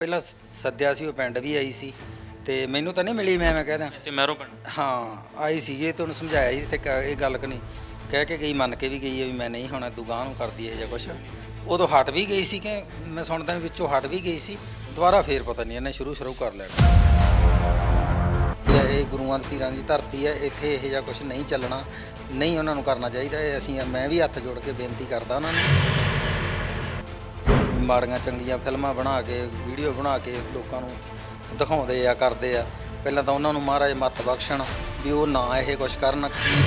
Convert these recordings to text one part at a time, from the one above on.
ਪਹਿਲਾਂ ਸੱਦਿਆ ਸੀ ਉਹ ਪਿੰਡ ਵੀ ਆਈ ਸੀ ਤੇ ਮੈਨੂੰ ਤਾਂ ਨਹੀਂ ਮਿਲੀ ਮੈਂ ਮੈਂ ਕਹਿੰਦਾ। ਇੱਥੇ ਮਹਿਰੋਂ ਪਿੰਡ। ਹਾਂ ਆਈ ਸੀਗੀ ਤੇ ਉਹਨੂੰ ਸਮਝਾਇਆ ਜੀ ਤੇ ਕ- ਇਹ ਗੱਲ ਕਿ ਨਹੀਂ ਕਹਿ ਕੇ ਗਈ ਮੰਨ ਕੇ ਵੀ ਗਈ ਹੈ ਵੀ ਮੈਂ ਨਹੀਂ ਹੋਣਾ ਤੂੰ ਗਾਂ ਨੂੰ ਕਰਦੀ ਹੈ ਜਾਂ ਕੁਛ। ਉਦੋਂ ਹਟ ਵੀ ਗਈ ਸੀ ਕਿ ਮੈਂ ਸੁਣਦਾ ਵੀ ਵਿੱਚੋਂ ਹਟ ਵੀ ਗਈ ਸੀ ਦੁਬਾਰਾ ਫੇਰ ਪਤਾ ਨਹੀਂ ਇਹਨੇ ਸ਼ੁਰੂ ਸ਼ੁਰੂ ਕਰ ਲਿਆ। ਇਹ ਇਹ ਗੁਰੂਆਂ ਦੇ ਪੀਰਾਂ ਦੀ ਧਰਤੀ ਹੈ ਇੱਥੇ ਇਹ ਜਿਹਾ ਕੁਝ ਨਹੀਂ ਚੱਲਣਾ ਨਹੀਂ ਉਹਨਾਂ ਨੂੰ ਕਰਨਾ ਚਾਹੀਦਾ ਇਹ ਅਸੀਂ ਮੈਂ ਵੀ ਹੱਥ ਜੋੜ ਕੇ ਬੇਨਤੀ ਕਰਦਾ ਉਹਨਾਂ ਨੂੰ। ਮਾੜੀਆਂ ਚੰਗੀਆਂ ਫਿਲਮਾਂ ਬਣਾ ਕੇ ਵੀਡੀਓ ਬਣਾ ਕੇ ਲੋਕਾਂ ਨੂੰ ਦਿਖਾਉਂਦੇ ਆ ਕਰਦੇ ਆ। ਪਹਿਲਾਂ ਤਾਂ ਉਹਨਾਂ ਨੂੰ ਮਹਾਰਾਜ ਮੱਤ ਬਖਸ਼ਣ ਵੀ ਉਹ ਨਾ ਇਹ ਕੁਛ ਕਰਨ ਕੀ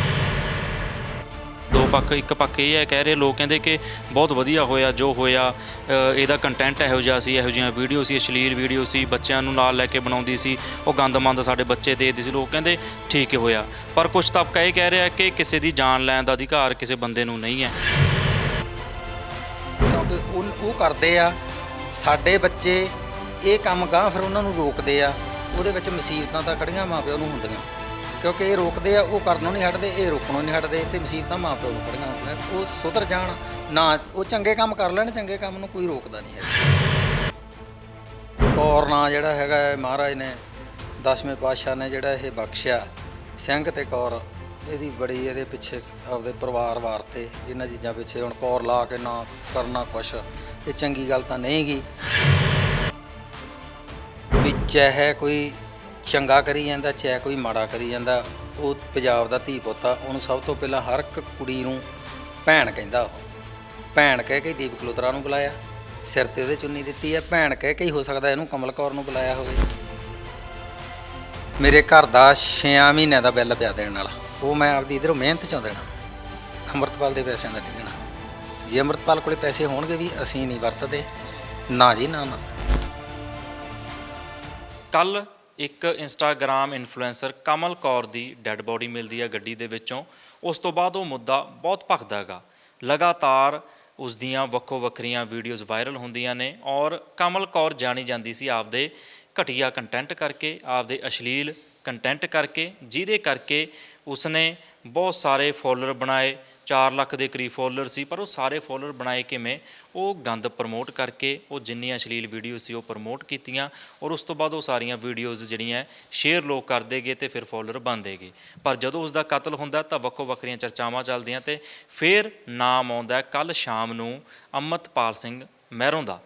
ਦੋ ਪੱਖ ਇੱਕ ਪੱਖ ਇਹ ਹੈ ਕਹਿ ਰਹੇ ਲੋਕ ਕਹਿੰਦੇ ਕਿ ਬਹੁਤ ਵਧੀਆ ਹੋਇਆ ਜੋ ਹੋਇਆ ਅ, ਇਹਦਾ ਕੰਟੈਂਟ ਇਹੋ ਜਿਹਾ ਸੀ ਇਹੋ ਜਿਹੀਆਂ ਵੀਡੀਓ ਸੀ ਅਸ਼ਲੀਲ ਵੀਡੀਓ ਸੀ ਬੱਚਿਆਂ ਨੂੰ ਨਾਲ ਲੈ ਕੇ ਬਣਾਉਂਦੀ ਸੀ ਉਹ ਗੰਦ ਮੰਦ ਸਾਡੇ ਬੱਚੇ ਦੇਖਦੇ ਸੀ ਲੋਕ ਕਹਿੰਦੇ ਠੀਕ ਹੀ ਹੋਇਆ। ਪਰ ਕੁਝ ਤਬਕਾ ਇਹ ਕਹਿ ਰਿਹਾ ਕਿ ਕਿਸੇ ਦੀ ਜਾਨ ਲੈਣ ਦਾ ਅਧਿਕਾਰ ਕਿਸੇ ਬੰਦੇ ਨੂੰ ਨਹੀਂ ਹੈ। ਉਹ ਉਹ ਕਰਦੇ ਆ। ਸਾਡੇ ਬੱਚੇ ਇਹ ਕੰਮ ਗਾਂ ਫਿਰ ਉਹਨਾਂ ਨੂੰ ਰੋਕਦੇ ਆ। ਉਹਦੇ ਵਿੱਚ ਮੁਸੀਬਤਾਂ ਤਾਂ ਖੜੀਆਂ ਮਾਪਿਆਂ ਨੂੰ ਹੁੰਦੀਆਂ। ਕਿਉਂਕਿ ਇਹ ਰੋਕਦੇ ਆ ਉਹ ਕਰਨੋਂ ਨਹੀਂ ਹਟਦੇ ਇਹ ਰੋਕਣੋਂ ਨਹੀਂ ਹਟਦੇ ਤੇ ਮੁਸੀਬਤਾਂ ਮਾਪਿਆਂ ਨੂੰ ਖੜੀਆਂ ਹੁੰਦੀਆਂ। ਉਹ ਸੁਧਰ ਜਾਣ ਨਾ ਉਹ ਚੰਗੇ ਕੰਮ ਕਰ ਲੈਣ ਚੰਗੇ ਕੰਮ ਨੂੰ ਕੋਈ ਰੋਕਦਾ ਨਹੀਂ ਹੈ ਕੌਰ ਨਾਂ ਜਿਹੜਾ ਹੈਗਾ ਹੈ, ਮਹਾਰਾਜ ਨੇ ਦਸਵੇਂ ਪਾਤਸ਼ਾਹ ਨੇ ਜਿਹੜਾ ਇਹ ਬਖਸ਼ਿਆ। ਸਿੰਘ ਤੇ ਕੌਰ। ਇਹਦੀ ਬੜੀ ਇਹਦੇ ਪਿੱਛੇ ਆਪਦੇ ਪਰਿਵਾਰ ਵਾਰਤੇ ਇਹਨਾਂ ਚੀਜ਼ਾਂ ਪਿੱਛੇ ਹੁਣ ਕੌਰ ਲਾ ਕੇ ਨਾ ਕਰਨਾ ਕੁਛ। ਇਹ ਚੰਗੀ ਗੱਲ ਤਾਂ ਨਹੀਂ ਗੀ। ਵੀ ਚਾਹੇ ਕੋਈ ਚੰਗਾ ਕਰੀ ਜਾਂਦਾ, ਚਾਹੇ ਕੋਈ ਮਾੜਾ ਕਰੀ ਜਾਂਦਾ, ਉਹ ਪੰਜਾਬ ਦਾ ਧੀ ਪੁੱਤ ਆ, ਉਹਨੂੰ ਸਭ ਤੋਂ ਪਹਿਲਾਂ ਹਰ ਇੱਕ ਕੁੜੀ ਨੂੰ ਭੈਣ ਕਹਿੰਦਾ ਉਹ। ਭੈਣ ਕਹਿ ਕੇ ਦੀਪ ਕਲੋਤਰਾ ਨੂੰ ਬੁਲਾਇਆ। ਸਿਰ ਤੇ ਉਹਦੇ ਚੁੰਨੀ ਦਿੱਤੀ ਹੈ ਭੈਣ ਕਹਿ ਕੇ ਹੀ ਹੋ ਸਕਦਾ ਇਹਨੂੰ ਕਮਲ ਕੌਰ ਨੂੰ ਬੁਲਾਇਆ ਹੋਵੇ। ਮੇਰੇ ਘਰ ਦਾ 6 ਮਹੀਨਿਆਂ ਦਾ ਬਿੱਲ ਪਿਆ ਦੇਣ ਵਾਲਾ। ਉਹ ਮੈਂ ਆਪਦੀ ਇਧਰੋਂ ਮਿਹਨਤ ਚੋਂ ਦੇਣਾ, ਅੰਮ੍ਰਿਤਪਾਲ ਦੇ ਪੈਸਿਆਂ ਦਾ ਨਹੀਂ ਦੇਣਾ। ਜੇ ਅੰਮ੍ਰਿਤਪਾਲ ਕੋਲੇ ਪੈਸੇ ਹੋਣਗੇ ਵੀ ਅਸੀਂ ਨਹੀਂ ਵਰਤਦੇ, ਨਾ ਜੀ, ਨਾ ਨਾ। ਕੱਲ ਇੱਕ ਇੰਸਟਾਗ੍ਰam ਇਨਫਲੂਐਂਸਰ ਕਮਲ ਕੌਰ ਦੀ ਡੈੱਡ ਬੋਡੀ ਮਿਲਦੀ ਹੈ ਗੱਡੀ ਦੇ ਵਿੱਚੋਂ। ਉਸ ਤੋਂ ਬਾਅਦ ਉਹ ਮੁੱਦਾ ਬਹੁਤ ਭਖਦਾ ਹੈਗਾ। ਲਗਾਤਾਰ ਉਸ ਦੀਆਂ ਵੱਖੋ ਵੱਖਰੀਆਂ ਵੀਡੀਓਜ਼ ਵਾਇਰਲ ਹੁੰਦੀਆਂ ਨੇ ਔਰ ਕਮਲ ਕੌਰ ਜਾਣੀ ਜਾਂਦੀ ਸੀ ਆਪਦੇ ਘਟੀਆ ਕੰਟੈਂਟ ਕਰਕੇ, ਆਪਦੇ ਅਸ਼ਲੀਲ ਕੰਟੈਂਟ ਕਰਕੇ, ਜਿਹਦੇ ਕਰਕੇ ਉਸਨੇ ਬਹੁਤ ਸਾਰੇ ਫੋਲੋਅਰ ਬਣਾਏ 4 ਲੱਖ ਦੇ ਕਰੀਬ ਫੋਲੋਅਰ ਸੀ, ਪਰ ਉਹ ਸਾਰੇ ਫੋਲੋਅਰ ਬਣਾਏ ਕਿਵੇਂ? ਉਹ ਗੰਦ ਪ੍ਰਮੋਟ ਕਰਕੇ, ਉਹ ਜਿੰਨੀਆਂ ਅਸ਼ਲੀਲ ਵੀਡੀਓ ਸੀ, ਉਹ ਪ੍ਰਮੋਟ ਕੀਤੀਆਂ ਔਰ ਉਸ ਤੋਂ ਬਾਅਦ ਉਹ ਸਾਰੀਆਂ ਵੀਡੀਓਜ਼ ਜਿਹੜੀਆਂ ਸ਼ੇਅਰ ਲੋਕ ਕਰਦੇਗੇ ਤੇ ਫਿਰ ਫੋਲੋਅਰ ਬਣਦੇਗੇ ਪਰ ਜਦੋਂ ਉਸ ਦਾ ਕਤਲ ਹੁੰਦਾ ਤਾਂ ਵੱਖੋ ਵੱਖਰੀਆਂ ਚਰਚਾਵਾਂ ਚੱਲਦੀਆਂ ਤੇ ਫਿਰ ਨਾਮ ਆਉਂਦਾ ਕੱਲ ਸ਼ਾਮ ਨੂੰ ਅੰਮ੍ਰਿਤਪਾਲ ਸਿੰਘ ਮਹਿਰੋਂ ਦਾ।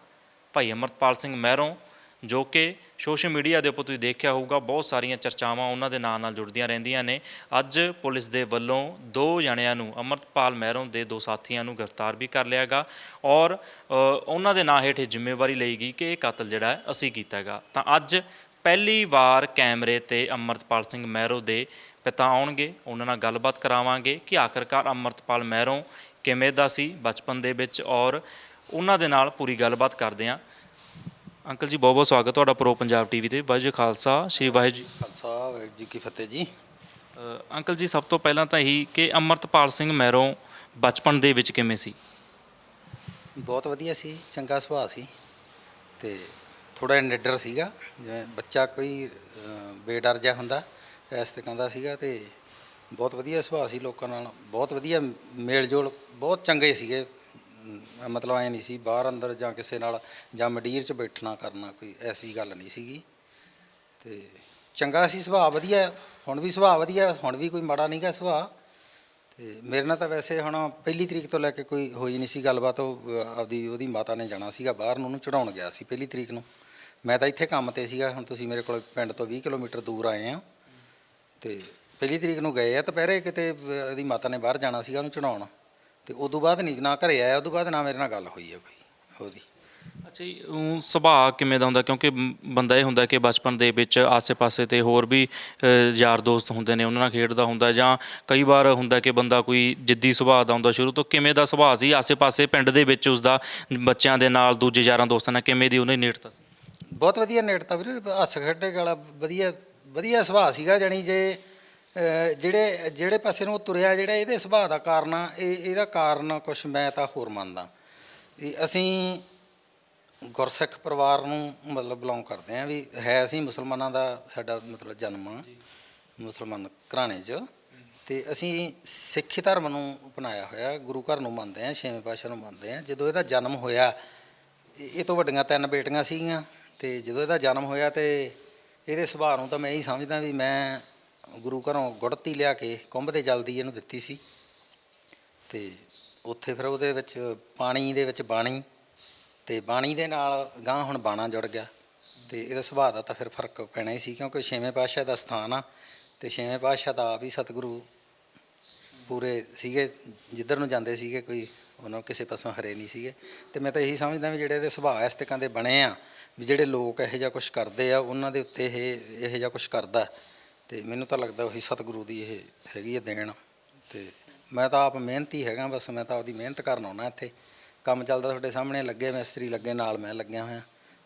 ਭਾਈ ਅੰਮ੍ਰਿਤਪਾਲ ਸਿੰਘ ਮਹਿਰੋਂ ਜੋ ਕਿ ਸੋਸ਼ਲ ਮੀਡੀਆ ਦੇ ਉੱਪਰ ਤੁਸੀਂ ਦੇਖਿਆ ਹੋਊਗਾ, ਬਹੁਤ ਸਾਰੀਆਂ ਚਰਚਾਵਾਂ ਉਹਨਾਂ ਦੇ ਨਾਂ ਨਾਲ ਜੁੜਦੀਆਂ ਰਹਿੰਦੀਆਂ ਨੇ। ਅੱਜ ਪੁਲਿਸ ਦੇ ਵੱਲੋਂ ਦੋ ਜਣਿਆਂ ਨੂੰ, ਅਮਰਤਪਾਲ ਮਹਿਰੋਂ ਦੇ ਦੋ ਸਾਥੀਆਂ ਨੂੰ ਗ੍ਰਿਫਤਾਰ ਵੀ ਕਰ ਲਿਆਗਾ ਔਰ ਉਹਨਾਂ ਦੇ ਨਾਂ ਹੇਠ ਇਹ ਜ਼ਿੰਮੇਵਾਰੀ ਲਈ ਗਈ ਕਿ ਇਹ ਕਤਲ ਜਿਹੜਾ ਹੈ, ਅਸੀਂ ਕੀਤਾ ਹੈਗਾ। ਤਾਂ ਅੱਜ ਪਹਿਲੀ ਵਾਰ ਕੈਮਰੇ ਤੇ ਅਮਰਤਪਾਲ ਸਿੰਘ ਮਹਿਰੋਂ ਦੇ ਪਿਤਾ ਆਉਣਗੇ, ਉਹਨਾਂ ਨਾਲ ਗੱਲਬਾਤ ਕਰਾਵਾਂਗੇ ਕਿ ਆਖਰਕਾਰ ਅਮਰਤਪਾਲ ਮਹਿਰੋਂ ਕਿਵੇਂ ਦਾ ਸੀ ਬਚਪਨ ਦੇ ਵਿੱਚ ਔਰ ਉਹਨਾਂ ਦੇ ਨਾਲ ਪੂਰੀ ਗੱਲਬਾਤ ਕਰਦੇ ਹਾਂ। ਅੰਕਲ ਜੀ ਬਹੁਤ ਬਹੁਤ ਸਵਾਗਤ ਤੁਹਾਡਾ ਪ੍ਰੋ ਪੰਜਾਬ ਟੀਵੀ ਤੇ। ਵਾਹਿਗੁਰੂ ਜੀ ਖਾਲਸਾ ਸ੍ਰੀ ਵਾਹਿਗੁਰੂ ਜੀ ਖਾਲਸਾ ਵਾਹਿਗੁਰੂ ਜੀ ਕੀ ਫਤਿਹ ਜੀ। ਅ, ਅੰਕਲ ਜੀ ਸਭ ਤੋਂ ਪਹਿਲਾਂ ਤਾਂ ਇਹੀ ਕਿ ਅਮਰਤਪਾਲ ਸਿੰਘ ਮਹਿਰੋਂ ਬਚਪਨ ਦੇ ਵਿੱਚ ਕਿਵੇਂ ਸੀ? ਬਹੁਤ ਵਧੀਆ ਸੀ ਚੰਗਾ ਸੁਭਾਅ ਸੀ ਤੇ ਥੋੜਾ ਨਿਡਰ ਸੀਗਾ। ਜਿਵੇਂ ਬੱਚਾ ਕੋਈ ਅਹ, ਬੇਡਰ ਜਿਹਾ ਹੁੰਦਾ ਇਸ ਤਰ੍ਹਾਂ ਦਾ ਸੀਗਾ ਤੇ ਬਹੁਤ ਵਧੀਆ ਸੁਭਾਅ ਸੀ ਲੋਕਾਂ ਨਾਲ। ਬਹੁਤ ਵਧੀਆ ਮੇਲ ਜੋਲ ਬਹੁਤ ਚੰਗੇ ਸੀਗੇ। ਮਤਲਬ ਐ ਨਹੀਂ ਸੀ ਬਾਹਰ ਅੰਦਰ ਜਾਂ ਕਿਸੇ ਨਾਲ ਜਾਂ ਮਡੀਰ 'ਚ ਬੈਠਣਾ ਕਰਨਾ ਕੋਈ ਐਸੀ ਗੱਲ ਨਹੀਂ ਸੀਗੀ। ਤੇ ਚੰਗਾ ਸੀ ਸੁਭਾਅ, ਵਧੀਆ। ਹੁਣ ਵੀ ਸੁਭਾਅ ਵਧੀਆ, ਹੁਣ ਵੀ ਕੋਈ ਮਾੜਾ ਨਹੀਂਗਾ ਸੁਭਾਅ। ਤੇ ਮੇਰੇ ਨਾਲ ਤਾਂ ਵੈਸੇ ਹੁਣ ਪਹਿਲੀ ਤਰੀਕ ਤੋਂ ਲੈ ਕੇ ਕੋਈ ਹੋਈ ਨਹੀਂ ਸੀ ਗੱਲਬਾਤ, ਉਹ ਆਪਦੀ ਉਹਦੀ ਮਾਤਾ ਨੇ ਜਾਣਾ ਸੀਗਾ ਬਾਹਰ ਨੂੰ, ਉਹਨੂੰ ਚੜਾਉਣ ਗਿਆ ਸੀ ਪਹਿਲੀ ਤਰੀਕ ਨੂੰ। ਮੈਂ ਤਾਂ ਇੱਥੇ ਕੰਮ ਤੇ ਸੀਗਾ, ਹੁਣ ਤੁਸੀਂ ਮੇਰੇ ਕੋਲ ਪਿੰਡ ਤੋਂ 20 ਕਿਲੋਮੀਟਰ ਦੂਰ ਆਏ ਆ। ਤੇ ਪਹਿਲੀ ਤਰੀਕ ਨੂੰ ਗਏ ਆ, ਦੁਪਹਿਰੇ ਕਿਤੇ ਉਹਦੀ ਮਾਤਾ ਨੇ ਬਾਹਰ ਜਾਣਾ ਸੀਗਾ ਉਹਨੂੰ ਚੜਾਉਣ ਤੇ ਉਦੋਂ ਬਾਅਦ ਨਹੀਂ ਨਾ ਘਰੇ ਆਇਆ ਉਦੋਂ ਬਾਅਦ ਨਾ ਮੇਰੇ ਨਾਲ ਗੱਲ ਹੋਈ ਹੈ ਕੋਈ ਉਹਦੀ। ਅੱਛਾ ਜੀ ਊਂ ਸੁਭਾਅ ਕਿਵੇਂ ਦਾ ਹੁੰਦਾ? ਕਿਉਂਕਿ ਮ- ਬੰਦਾ ਇਹ ਹੁੰਦਾ ਕਿ ਬਚਪਨ ਦੇ ਵਿੱਚ ਆਸੇ-ਪਾਸੇ ਤੇ ਹੋਰ ਵੀ ਅ, ਯਾਰ ਦੋਸਤ ਹੁੰਦੇ ਨੇ ਉਹਨਾਂ ਨਾਲ ਖੇਡਦਾ ਹੁੰਦਾ ਜਾਂ ਕਈ ਵਾਰ ਹੁੰਦਾ ਕਿ ਬੰਦਾ ਕੋਈ ਜਿੱਦੀ ਸੁਭਾਅ ਦਾ ਹੁੰਦਾ ਸ਼ੁਰੂ ਤੋਂ ਕਿਵੇਂ ਦਾ ਸੁਭਾਅ ਸੀ ਆਸੇ-ਪਾਸੇ ਪਿੰਡ ਦੇ ਵਿੱਚ ਉਸਦਾ ਬੱਚਿਆਂ ਦੇ ਨਾਲ ਦੂਜੇ ਯਾਰਾਂ ਦੋਸਤਾਂ ਨਾਲ ਕਿਵੇਂ ਦੀ ਉਹਨੇ ਨੇੜਤਾ ਸੀ? ਬਹੁਤ ਵਧੀਆ ਨੇੜਤਾ ਵੀਰੇ ਹੱਸ ਖੇਡੇ ਵਾਲਾ ਵਧੀਆ ਵਧੀਆ ਸੁਭਾਅ ਸੀਗਾ ਜਾਣੀ ਜੇ ਜਿਹੜੇ ਜਿਹੜੇ ਪਾਸੇ ਨੂੰ ਉਹ ਤੁਰਿਆ ਜਿਹੜਾ ਇਹਦੇ ਸੁਭਾਅ ਦਾ ਕਾਰਨ ਆ ਇਹ ਇਹਦਾ ਕਾਰਨ ਕੁਝ ਮੈਂ ਤਾਂ ਹੋਰ ਮੰਨਦਾ। ਵੀ ਅਸੀਂ ਗੁਰਸਿੱਖ ਪਰਿਵਾਰ ਨੂੰ ਮਤਲਬ ਬਿਲੋਂਗ ਕਰਦੇ ਆ ਵੀ ਹੈ ਅਸੀਂ ਮੁਸਲਮਾਨਾਂ ਦਾ ਸਾਡਾ ਮਤਲਬ ਜਨਮ ਆ ਮੁਸਲਮਾਨ ਘਰਾਣੇ 'ਚ। ਤੇ ਅਸੀਂ ਸਿੱਖੀ ਧਰਮ ਨੂੰ ਅਪਣਾਇਆ ਹੋਇਆ ਗੁਰੂ ਘਰ ਨੂੰ ਮੰਨਦੇ ਆ ਛੇਵੇਂ ਪਾਤਸ਼ਾਹ ਨੂੰ ਮੰਨਦੇ ਆ ਜਦੋਂ ਇਹਦਾ ਜਨਮ ਹੋਇਆ ਇਹ ਇਹ ਤੋਂ ਵੱਡੀਆਂ ਤਿੰਨ ਬੇਟੀਆਂ ਸੀਗੀਆਂ। ਤੇ ਜਦੋਂ ਇਹਦਾ ਜਨਮ ਹੋਇਆ ਤੇ ਇਹਦੇ ਸੁਭਾਅ ਨੂੰ ਤਾਂ ਮੈਂ ਇਹੀ ਸਮਝਦਾ ਵੀ ਮੈਂ ਗੁਰੂ ਘਰੋਂ ਗੁੜਤੀ ਲਿਆ ਕੇ ਕੁੰਭ ਦੇ ਜਲ ਦੀ ਇਹਨੂੰ ਦਿੱਤੀ ਸੀ ਤੇ ਉੱਥੇ ਫਿਰ ਉਹਦੇ ਵਿੱਚ ਪਾਣੀ ਦੇ ਵਿੱਚ ਬਾਣੀ ਤੇ ਬਾਣੀ ਦੇ ਨਾਲ ਗਾਂ ਹੁਣ ਬਾਣਾ ਜੁੜ ਗਿਆ ਤੇ ਇਹਦਾ ਸੁਭਾਅ ਦਾ ਤਾਂ ਫਿਰ ਫ਼ਰਕ ਪੈਣਾ ਹੀ ਸੀ ਕਿਉਂਕਿ ਛੇਵੇਂ ਪਾਤਸ਼ਾਹ ਦਾ ਸਥਾਨ ਆ ਤੇ ਛੇਵੇਂ ਪਾਤਸ਼ਾਹ ਦਾ ਆਪ ਹੀ ਸਤਿਗੁਰੂ ਪੂਰੇ ਸੀਗੇ, ਜਿੱਧਰ ਨੂੰ ਜਾਂਦੇ ਸੀਗੇ ਕੋਈ ਉਹਨਾਂ ਕਿਸੇ ਪਾਸੋਂ ਹਰੇ ਨਹੀਂ ਸੀਗੇ। ਤੇ ਮੈਂ ਤਾਂ ਇਹੀ ਸਮਝਦਾ ਵੀ ਜਿਹੜੇ ਇਹਦੇ ਸੁਭਾਅ ਇਸ ਤਰ੍ਹਾਂ ਦੇ ਬਣੇ ਆ ਵੀ ਜਿਹੜੇ ਲੋਕ ਇਹੋ ਜਿਹਾ ਕੁਝ ਕਰਦੇ ਆ, ਉਹਨਾਂ ਦੇ ਉੱਤੇ ਇਹ ਇਹੋ ਜਿਹਾ ਕੁਝ ਕਰਦਾ। ਤੇ ਮੈਨੂੰ ਤਾਂ ਲੱਗਦਾ ਉਹੀ ਸਤਿਗੁਰੂ ਦੀ ਇਹ ਹੈਗੀ ਹੈ ਦੇਣ। ਤੇ ਮੈਂ ਤਾਂ ਆਪ ਮਿਹਨਤੀ ਹੈਗਾ ਬਸ ਮੈਂ ਤਾਂ ਆਪਦੀ ਮਿਹਨਤ ਕਰਨ ਆਉਣਾ ਇੱਥੇ। ਕੰਮ ਚੱਲਦਾ ਤੁਹਾਡੇ ਸਾਹਮਣੇ ਲੱਗੇ ਮਿਸਤਰੀ ਲੱਗੇ ਨਾਲ ਮੈਂ ਲੱਗਿਆ ਹੋਇਆ।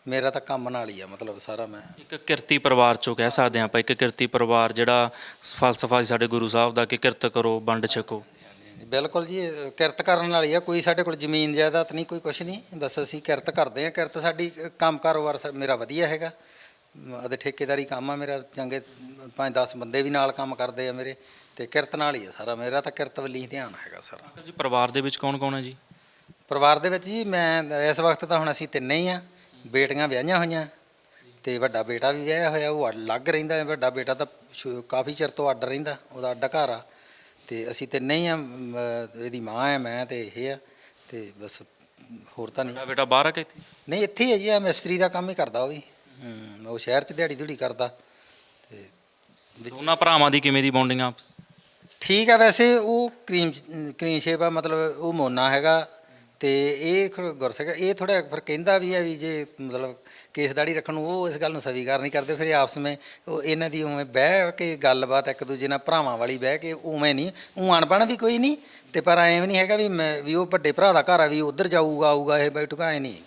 ਮੇਰਾ ਤਾਂ ਕੰਮ ਨਾਲ ਹੀ ਆ ਮਤਲਬ ਸਾਰਾ ਮੈਂ। ਇੱਕ ਕਿਰਤੀ ਪਰਿਵਾਰ ਚੋਂ ਕਹਿ ਸਕਦੇ ਹਾਂ ਆਪਾਂ ਇੱਕ ਕਿਰਤੀ ਪਰਿਵਾਰ ਜਿਹੜਾ ਫਲਸਫਾ ਸੀ ਸਾਡੇ ਗੁਰੂ ਸਾਹਿਬ ਦਾ ਕਿ ਕਿਰਤ ਕਰੋ ਵੰਡ ਛਕੋ। ਬਿਲਕੁਲ ਜੀ ਕਿਰਤ ਕਰਨ ਵਾਲੀ ਆ ਕੋਈ ਸਾਡੇ ਕੋਲ ਜ਼ਮੀਨ ਜਾਇਦਾਦ ਨਹੀਂ ਕੋਈ ਕੁਛ ਨਹੀਂ। ਬਸ ਅਸੀਂ ਕਿਰਤ ਕਰਦੇ ਆ ਕਿਰਤ ਸਾਡੀ ਕੰਮ ਕਾਰੋਬਾਰ ਮੇਰਾ ਵਧੀਆ ਹੈਗਾ। ਅਤੇ ਠੇਕੇਦਾਰੀ ਕੰਮ ਆ ਮੇਰਾ ਚੰਗੇ 5-10 ਬੰਦੇ ਵੀ ਨਾਲ ਕੰਮ ਕਰਦੇ ਆ ਮੇਰੇ ਤੇ ਕਿਰਤ ਨਾਲ ਹੀ ਆ ਸਾਰਾ ਮੇਰਾ ਤਾਂ ਕਿਰਤ ਵੱਲੀ ਹੀ ਧਿਆਨ ਹੈਗਾ ਸਾਰਾ। ਅੰਕਲ ਜੀ ਪਰਿਵਾਰ ਦੇ ਵਿੱਚ ਕੌਣ ਕੌਣ ਹੈ ਜੀ? ਪਰਿਵਾਰ ਦੇ ਵਿੱਚ ਜੀ ਮੈਂ ਇਸ ਵਕਤ ਤਾਂ ਹੁਣ ਅਸੀਂ ਤਿੰਨੇ ਹੀ ਆ ਬੇਟੀਆਂ ਵਿਆਹੀਆਂ ਹੋਈਆਂ ਤੇ ਵੱਡਾ ਬੇਟਾ ਵੀ ਵਿਆਹਿਆ ਹੋਇਆ ਉਹ ਅਲੱਗ ਰਹਿੰਦਾ ਹੈ ਵੱਡਾ ਬੇਟਾ ਤਾਂ ਸ਼ੁ- ਕਾਫੀ ਚਿਰ ਤੋਂ ਅੱਡ ਰਹਿੰਦਾ ਉਹਦਾ ਅੱਡ ਘਰ ਆ ਤੇ ਅਸੀਂ ਤਿੰਨੇ ਹੀ ਆ ਮ, ਇਹਦੀ ਮਾਂ ਹੈ ਮੈਂ ਤੇ ਇਹ ਆ ਤੇ ਬਸ ਹੋਰ ਤਾਂ ਨਹੀਂ। ਬੇਟਾ ਬਾਹਰ ਆ ਕਿ ਇੱਥੇ? ਨਹੀਂ ਇੱਥੇ ਹੀ ਹੈ ਜੀ ਆ ਮਿਸਤਰੀ ਦਾ ਕੰਮ ਹੀ ਕਰਦਾ ਉਹ ਵੀ। ਹੂੰ ਉਹ ਸ਼ਹਿਰ 'ਚ ਦਿਹਾੜੀ ਧੂੜੀ ਕਰਦਾ ਤੇ ਦੋਨਾਂ ਭਰਾਵਾਂ ਦੀ ਕਿਵੇਂ ਦੀ ਬੌਂਡਿੰਗ ਆ ਠੀਕ ਆ ਵੈਸੇ ਉਹ ਕਰੀਮ ਕਰੀਮ ਸ਼ੇਪ ਆ ਮਤਲਬ ਉਹ ਮੋਨਾ ਹੈਗਾ ਤੇ ਇਹ ਗੁਰਸਿੱਖ। ਇਹ ਥੋੜਾ ਫਿਰ ਕਹਿੰਦਾ ਵੀ ਹੈ ਵੀ ਜੇ ਮਤਲਬ ਕੇਸ ਦਾੜੀ ਰੱਖਣ ਨੂੰ ਉਹ ਇਸ ਗੱਲ ਨੂੰ ਸਵੀਕਾਰ ਨਹੀਂ ਕਰਦੇ ਫਿਰ ਆਪਸ ਵਿੱਚ ਉਹ ਇਹਨਾਂ ਦੀ ਉਵੇਂ ਬਹਿ ਕੇ ਗੱਲਬਾਤ ਇੱਕ ਦੂਜੇ ਨਾਲ ਭਰਾਵਾਂ ਵਾਲੀ ਬਹਿ ਕੇ ਉਵੇਂ ਨਹੀਂ ਉਹ ਅਣਬਣ ਵੀ ਕੋਈ ਨਹੀਂ ਤੇ ਪਰ ਐਵੇਂ ਨਹੀਂ ਹੈਗਾ ਵੀ ਮੈਂ ਵੀ ਉਹ ਵੱਡੇ ਭਰਾ ਦਾ ਘਰ ਆ ਵੀ ਉਧਰ ਜਾਊਗਾ ਆਊਗਾ ਇਹ ਬੈਠੂਗਾ ਐ ਨਹੀਂ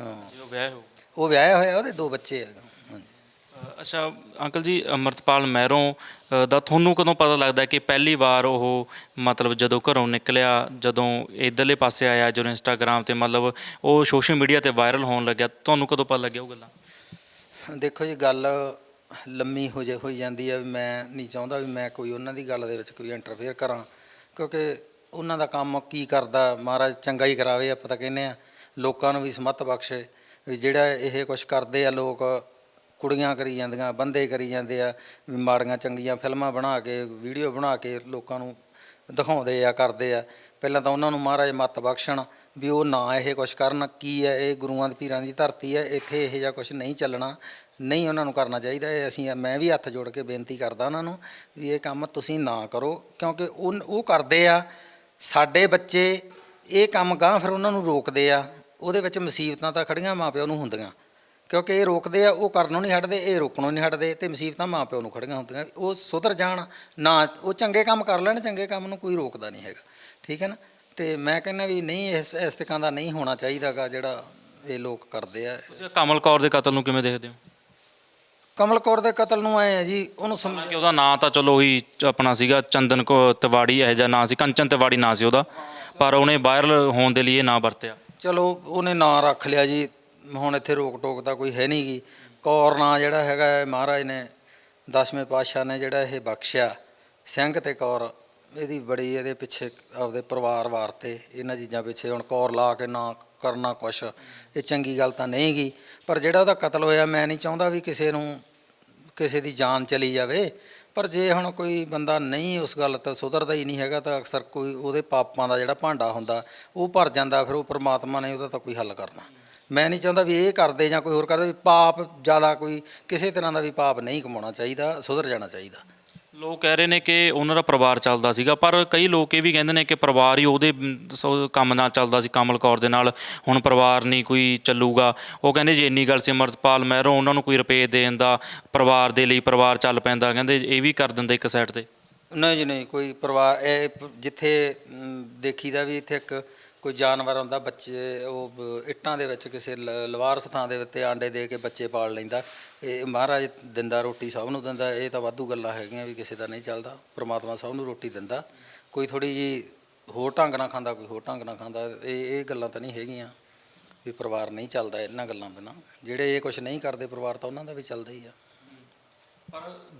ਹਾਂ ਜਦੋਂ ਵਿਆਹ ਹੋ ਉਹ ਵਿਆਹਿਆ ਹੋਇਆ ਉਹਦੇ ਦੋ ਬੱਚੇ ਆ। ਹਾਂਜੀ। ਅੱਛਾ ਅੰਕਲ ਜੀ ਅਮਰਤਪਾਲ ਮਹਿਰੋਂ ਦਾ ਤੁਹਾਨੂੰ ਕਦੋਂ ਪਤਾ ਲੱਗਦਾ ਕਿ ਪਹਿਲੀ ਵਾਰ ਉਹ ਮਤਲਬ ਜਦੋਂ ਘਰੋਂ ਨਿਕਲਿਆ ਜਦੋਂ ਇਧਰਲੇ ਪਾਸੇ ਆਇਆ ਜਦੋਂ ਇੰਸਟਾਗ੍ਰam ਤੇ ਮਤਲਬ ਉਹ ਸੋਸ਼ਲ ਮੀਡੀਆ ਤੇ ਵਾਇਰਲ ਹੋਣ ਲੱਗਿਆ ਤੁਹਾਨੂੰ ਕਦੋਂ ਪਤਾ ਲੱਗਿਆ ਉਹ ਗੱਲਾਂ? ਦੇਖੋ ਜੀ ਗੱਲ ਲੰਮੀ ਹੋ ਜੇ ਹੋਈ ਜਾਂਦੀ ਹੈ ਮੈਂ ਨਹੀਂ ਚਾਹੁੰਦਾ ਵੀ ਮੈਂ ਕੋਈ ਉਹਨਾਂ ਦੀ ਗੱਲ ਦੇ ਵਿੱਚ ਕੋਈ ਇੰਟਰਫੇਅਰ ਕਰਾਂ ਕਿਉਂਕਿ ਉਹਨਾਂ ਦਾ ਕੰਮ ਕੀ ਕਰਦਾ ਮਹਾਰਾਜ ਚੰਗਾ ਹੀ ਕਰਾਵੇ ਆਪਾਂ ਤਾਂ ਕਹਿੰਦੇ ਆ ਲੋਕਾਂ ਨੂੰ ਵੀ ਸਮੱਤ ਬਖਸ਼ੇ। ਵੀ ਜਿਹੜਾ ਇਹ ਕੁਝ ਕਰਦੇ ਆ ਲੋਕ, ਕੁੜੀਆਂ ਕਰੀ ਜਾਂਦੀਆਂ, ਬੰਦੇ ਕਰੀ ਜਾਂਦੇ ਆ, ਵੀ ਮਾੜੀਆਂ ਚੰਗੀਆਂ ਫਿਲਮਾਂ ਬਣਾ ਕੇ, ਵੀਡੀਓ ਬਣਾ ਕੇ ਲੋਕਾਂ ਨੂੰ ਦਿਖਾਉਂਦੇ ਆ, ਕਰਦੇ ਆ। ਪਹਿਲਾਂ ਤਾਂ ਉਹਨਾਂ ਨੂੰ ਮਹਾਰਾਜ ਮੱਤ ਬਖਸ਼ਣ ਵੀ ਉਹ ਨਾ ਇਹ ਕੁਛ ਕਰਨ, ਕੀ ਹੈ ਇਹ ਗੁਰੂਆਂ ਦੇ ਪੀਰਾਂ ਦੀ ਧਰਤੀ ਹੈ ਇੱਥੇ ਇਹ ਜਿਹਾ ਕੁਛ ਨਹੀਂ ਚੱਲਣਾ, ਨਹੀਂ ਉਹਨਾਂ ਨੂੰ ਕਰਨਾ ਚਾਹੀਦਾ। ਇਹ ਅਸੀਂ, ਮੈਂ ਵੀ ਹੱਥ ਜੋੜ ਕੇ ਬੇਨਤੀ ਕਰਦਾ ਉਹਨਾਂ ਨੂੰ ਵੀ ਇਹ ਕੰਮ ਤੁਸੀਂ ਨਾ ਕਰੋ, ਕਿਉਂਕਿ ਉਹ ਉਹ ਕਰਦੇ ਆ, ਸਾਡੇ ਬੱਚੇ ਇਹ ਕੰਮ ਗਾਂ ਫਿਰ ਉਹਨਾਂ ਨੂੰ ਰੋਕਦੇ ਆ। ਉਹਦੇ ਵਿੱਚ ਮੁਸੀਬਤਾਂ ਤਾਂ ਖੜੀਆਂ ਮਾਪਿਆਂ ਨੂੰ ਹੁੰਦੀਆਂ। ਕਿਉਂਕਿ ਇਹ ਰੋਕਦੇ ਆ ਉਹ ਕਰਨੋਂ ਨਹੀਂ ਹਟਦੇ ਇਹ ਰੋਕਣੋਂ ਨਹੀਂ ਹਟਦੇ ਤੇ ਮੁਸੀਬਤਾਂ ਮਾਪਿਆਂ ਨੂੰ ਖੜੀਆਂ ਹੁੰਦੀਆਂ। ਉਹ ਸੁਧਰ ਜਾਣ ਨਾ ਉਹ ਚੰਗੇ ਕੰਮ ਕਰ ਲੈਣ ਚੰਗੇ ਕੰਮ ਨੂੰ ਕੋਈ ਰੋਕਦਾ ਨਹੀਂ ਹੈਗਾ। ਠੀਕ ਹੈ ਨਾ? ਤੇ ਮੈਂ ਕਹਿੰਦਾ ਵੀ ਨਹੀਂ ਇਸ ਇਸ ਤਰ੍ਹਾਂ ਦਾ ਨਹੀਂ ਹੋਣਾ ਚਾਹੀਦਾਗਾ ਜਿਹੜਾ ਇਹ ਲੋਕ ਕਰਦੇ ਆ। ਤੁਸੀਂ ਕਮਲ ਕੌਰ ਦੇ ਕਤਲ ਨੂੰ ਕਿਵੇਂ ਦੇਖਦੇ ਹੋ? ਕਮਲ ਕੌਰ ਦੇ ਕਤਲ ਨੂੰ ਆਏ ਆ ਜੀ ਉਹਨੂੰ ਸਮ ਕਿ ਉਹਦਾ ਨਾਂ ਤਾਂ ਚਲੋ ਉਹੀ ਆਪਣਾ ਸੀਗਾ ਚੰਦਨ ਕੋ ਤਿਵਾੜੀ ਇਹੋ ਜਿਹਾ ਨਾਂ ਸੀ ਕੰਚਨ ਤਿਵਾੜੀ ਨਾਂ ਸੀ ਉਹਦਾ। ਪਰ ਉਹਨੇ ਵਾਇਰਲ ਹੋਣ ਦੇ ਲਈ ਇਹ ਨਾਂ ਵਰਤਿਆ। ਚਲੋ ਉਹਨੇ ਨਾਂ ਰੱਖ ਲਿਆ ਜੀ ਹੁਣ ਇੱਥੇ ਰੋਕ ਟੋਕ ਤਾਂ ਕੋਈ ਹੈ ਨਹੀਂਗੀ ਕੌਰ ਨਾਂ ਜਿਹੜਾ ਹੈਗਾ ਹੈ, ਮਹਾਰਾਜ ਨੇ ਦਸਵੇਂ ਪਾਤਸ਼ਾਹ ਨੇ ਜਿਹੜਾ ਇਹ ਬਖਸ਼ਿਆ। ਸਿੰਘ ਤੇ ਕੌਰ ਇਹਦੀ ਬੜੀ ਇਹਦੇ ਪਿੱਛੇ ਆਪਦੇ ਪਰਿਵਾਰ ਵਾਰ 'ਤੇ ਇਹਨਾਂ ਚੀਜ਼ਾਂ ਪਿੱਛੇ ਹੁਣ ਕੌਰ ਲਾ ਕੇ ਨਾ ਕਰਨਾ ਕੁਛ ਇਹ ਚੰਗੀ ਗੱਲ ਤਾਂ ਨਹੀਂਗੀ ਪਰ ਜਿਹੜਾ ਉਹਦਾ ਕਤਲ ਹੋਇਆ ਮੈਂ ਨਹੀਂ ਚਾਹੁੰਦਾ ਵੀ ਕਿਸੇ ਨੂੰ ਕਿਸੇ ਦੀ ਜਾਨ ਚਲੀ ਜਾਵੇ। ਪਰ ਜੇ ਹੁਣ ਕੋਈ ਬੰਦਾ ਨਹੀਂ ਉਸ ਗੱਲ ਤੋਂ ਸੁਧਰਦਾ ਹੀ ਨਹੀਂ ਹੈਗਾ ਤਾਂ ਅਕਸਰ ਕੋਈ ਉਹਦੇ ਪਾਪਾਂ ਦਾ ਜਿਹੜਾ ਭਾਂਡਾ ਹੁੰਦਾ, ਉਹ ਭਰ ਜਾਂਦਾ, ਫਿਰ ਉਹ ਪ੍ਰਮਾਤਮਾ ਨੇ ਉਹਦਾ ਤਾਂ ਕੋਈ ਹੱਲ ਕਰਨਾ। ਮੈਂ ਨਹੀਂ ਚਾਹੁੰਦਾ ਵੀ ਇਹ ਕਰਦੇ ਜਾਂ ਕੋਈ ਹੋਰ ਕਰਦੇ ਵੀ ਪਾਪ ਜ਼ਿਆਦਾ ਕੋਈ ਕਿਸੇ ਤਰ੍ਹਾਂ ਦਾ ਵੀ ਪਾਪ ਨਹੀਂ ਕਮਾਉਣਾ ਚਾਹੀਦਾ, ਸੁਧਰ ਜਾਣਾ ਚਾਹੀਦਾ। ਲੋਕ ਕਹਿ ਰਹੇ ਨੇ ਕਿ ਉਹਨਾਂ ਦਾ ਪਰਿਵਾਰ ਚੱਲਦਾ ਸੀਗਾ ਪਰ ਕਈ ਲੋਕ ਇਹ ਵੀ ਕਹਿੰਦੇ ਨੇ ਕਿ ਪਰਿਵਾਰ ਹੀ ਉਹਦੇ ਮ, ਸੋ ਕੰਮ ਨਾਲ ਚੱਲਦਾ ਸੀ ਕਮਲ ਕੌਰ ਦੇ ਨਾਲ ਹੁਣ ਪਰਿਵਾਰ ਨਹੀਂ ਕੋਈ ਚੱਲੂਗਾ। ਉਹ ਕਹਿੰਦੇ ਜੇ ਇੰਨੀ ਗੱਲ ਸੀ ਅਮਰਤਪਾਲ ਮਹਿਰੋਂ ਉਹਨਾਂ ਨੂੰ ਕੋਈ ਰੁਪਏ ਦੇ ਦਿੰਦਾ ਪਰਿਵਾਰ ਦੇ ਲਈ ਪਰਿਵਾਰ ਚੱਲ ਪੈਂਦਾ ਕਹਿੰਦੇ ਇਹ ਵੀ ਕਰ ਦਿੰਦੇ ਇੱਕ ਸਾਈਡ ਤੇ। ਨਹੀਂ ਜੀ ਨਹੀਂ ਕੋਈ ਪਰਿਵਾਰ ਇਹ ਪ- ਜਿੱਥੇ ਮ, ਦੇਖੀਦਾ ਵੀ ਇੱਥੇ ਇੱਕ ਕੋਈ ਜਾਨਵਰ ਆਉਂਦਾ ਬੱਚੇ, ਉਹ ਬ- ਇੱਟਾਂ ਦੇ ਵਿੱਚ ਕਿਸੇ ਲ- ਲਵਾਰਸ ਥਾਂ ਦੇ ਉੱਤੇ ਆਂਡੇ ਦੇ ਕੇ ਬੱਚੇ ਪਾਲ ਲੈਂਦਾ। ਇਹ ਮਹਾਰਾਜ ਦਿੰਦਾ ਰੋਟੀ ਸਭ ਨੂੰ ਦਿੰਦਾ, ਇਹ ਤਾਂ ਵਾਧੂ ਗੱਲਾਂ ਹੈਗੀਆਂ ਵੀ ਕਿਸੇ ਦਾ ਨਹੀਂ ਚੱਲਦਾ, ਪ੍ਰਮਾਤਮਾ ਸਭ ਨੂੰ ਰੋਟੀ ਦਿੰਦਾ। ਕੋਈ ਥੋੜੀ ਜੀ ਹੋਰ ਢੰਗ ਨਾਲ ਖਾਂਦਾ, ਕੋਈ ਹੋਰ ਢੰਗ ਨਾਲ ਖਾਂਦਾ, ਇਹ ਇਹ ਗੱਲਾਂ ਤਾਂ ਨਹੀਂ ਹੈਗੀਆਂ ਵੀ ਪਰਿਵਾਰ ਨਹੀਂ ਚੱਲਦਾ ਇਹਨਾਂ ਗੱਲਾਂ ਬਿਨਾਂ। ਜਿਹੜੇ ਇਹ ਕੁਝ ਨਹੀਂ ਕਰਦੇ, ਪਰਿਵਾਰ ਤਾਂ ਉਹਨਾਂ ਦਾ ਵੀ ਚੱਲਦਾ ਹੀ ਆ।